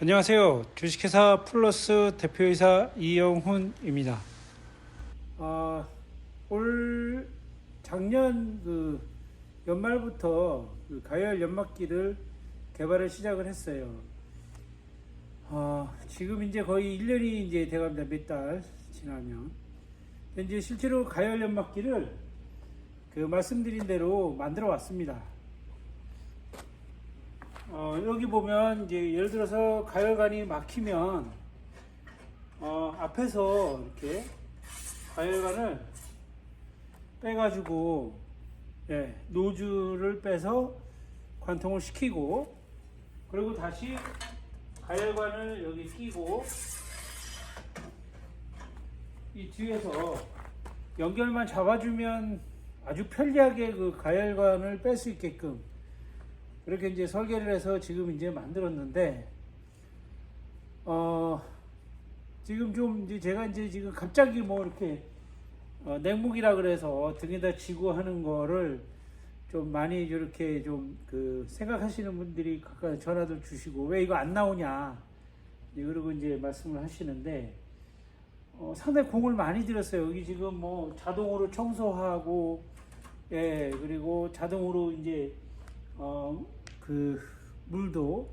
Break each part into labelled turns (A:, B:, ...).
A: 안녕하세요. 주식회사 플러스 대표이사 이영훈입니다. 아, 올 작년 그 연말부터 그 가열 연막기를 개발을 시작을 했어요. 아, 지금 이제 거의 1년이 이제 돼갑니다. 몇 달 지나면. 현재 실제로 가열 연막기를 그 말씀드린 대로 만들어 왔습니다. 어, 여기 보면 이제 예를 들어서 가열관이 막히면 어, 앞에서 이렇게 가열관을 빼가지고 예, 노즐을 빼서 관통을 시키고 그리고 다시 가열관을 여기 끼고 이 뒤에서 연결만 잡아주면 아주 편리하게 그 가열관을 뺄 수 있게끔 그렇게 이제 설계를 해서 지금 이제 만들었는데 어 지금 좀 이제 제가 이제 지금 갑자기 뭐 이렇게 어, 냉목이라 그래서 등에다 지고 하는 거를 좀 많이 이렇게 좀 그 생각하시는 분들이 가끔 전화도 주시고 왜 이거 안 나오냐 이제 그러고 이제 말씀을 하시는데 어, 상당히 공을 많이 들였어요. 여기 지금 뭐 자동으로 청소하고 예 그리고 자동으로 이제 어, 그 물도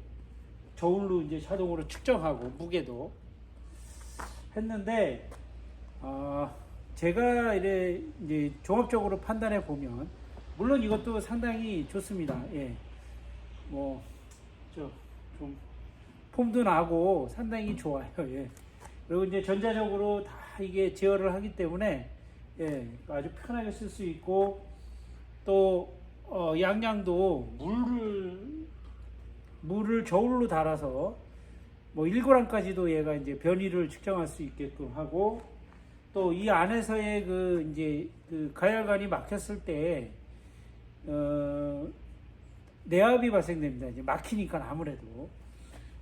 A: 저울로 이제 자동으로 측정하고 무게도 했는데 어, 제가 이래 이제 종합적으로 판단해 보면 물론 이것도 상당히 좋습니다. 예, 뭐 저 좀 폼도 나고 상당히 좋아요. 예. 그리고 이제 전자적으로 다 이게 제어를 하기 때문에 예, 아주 편하게 쓸 수 있고 또 어, 양양도 물을 물을 저울로 달아서 뭐 1g까지도 얘가 이제 변이를 측정할 수 있게끔 하고 또 이 안에서의 그 이제 그 가열관이 막혔을 때 어, 내압이 발생됩니다. 이제 막히니까 아무래도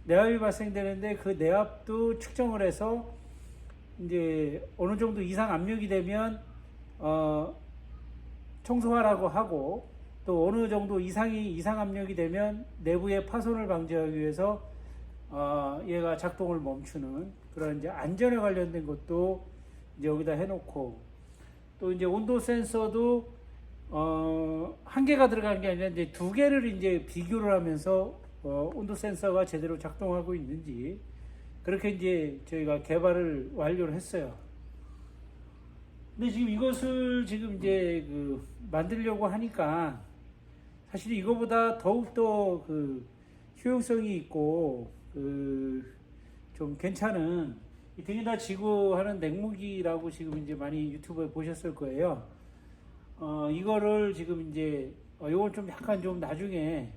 A: 내압이 발생되는데 그 내압도 측정을 해서 이제 어느 정도 이상 압력이 되면 어, 청소하라고 하고 또 어느 정도 이상이 이상 압력이 되면 내부의 파손을 방지하기 위해서 어, 얘가 작동을 멈추는 그런 이제 안전에 관련된 것도 이제 여기다 해놓고 또 이제 온도 센서도 어, 한 개가 들어가는 게 아니라 이제 두 개를 이제 비교를 하면서 어, 온도 센서가 제대로 작동하고 있는지 그렇게 이제 저희가 개발을 완료를 했어요. 근데 지금 이것을 지금 이제 그 만들려고 하니까 사실 이거보다 더욱더 그 효용성이 있고 그 좀 괜찮은 이 등에다 지고 하는 냉무기라고 지금 이제 많이 유튜브에 보셨을 거예요. 어, 이거를 지금 이제 어, 이걸 좀 약간 좀 나중에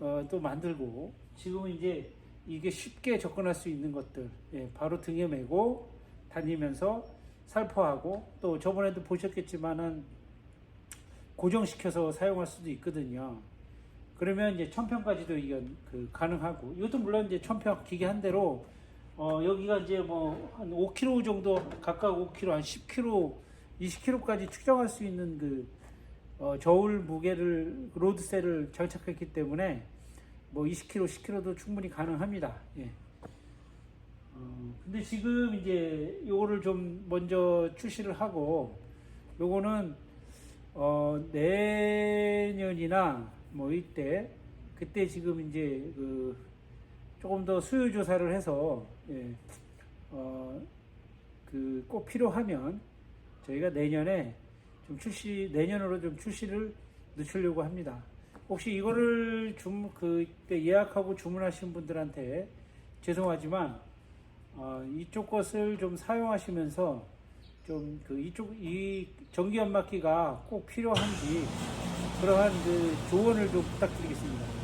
A: 어, 또 만들고 지금은 이제 이게 쉽게 접근할 수 있는 것들 예, 바로 등에 메고 다니면서 살포하고 또 저번에도 보셨겠지만은 고정시켜서 사용할 수도 있거든요. 그러면 이제 천평까지도 이건 그 가능하고 이것도 물론 이제 천평 기계 한 대로 어 여기가 이제 뭐 한 5kg 정도 각각 5kg 한 10kg 20kg까지 측정할 수 있는 그 어, 저울 무게를 로드셀을 장착했기 때문에 뭐 20kg 10kg도 충분히 가능합니다. 예. 어, 근데 지금 이제 요거를 좀 먼저 출시를 하고 요거는 어, 내년이나 뭐 이때 그때 지금 이제 그 조금 더 수요 조사를 해서 예, 어, 그 꼭 필요하면 저희가 내년에 좀 출시 내년으로 좀 출시를 늦추려고 합니다. 혹시 이거를 좀 그때 예약하고 주문하신 분들한테 죄송하지만 어, 이쪽 것을 좀 사용하시면서 좀 그 이쪽 이 전기 연막기가 꼭 필요한지 그러한 그 조언을 좀 부탁드리겠습니다.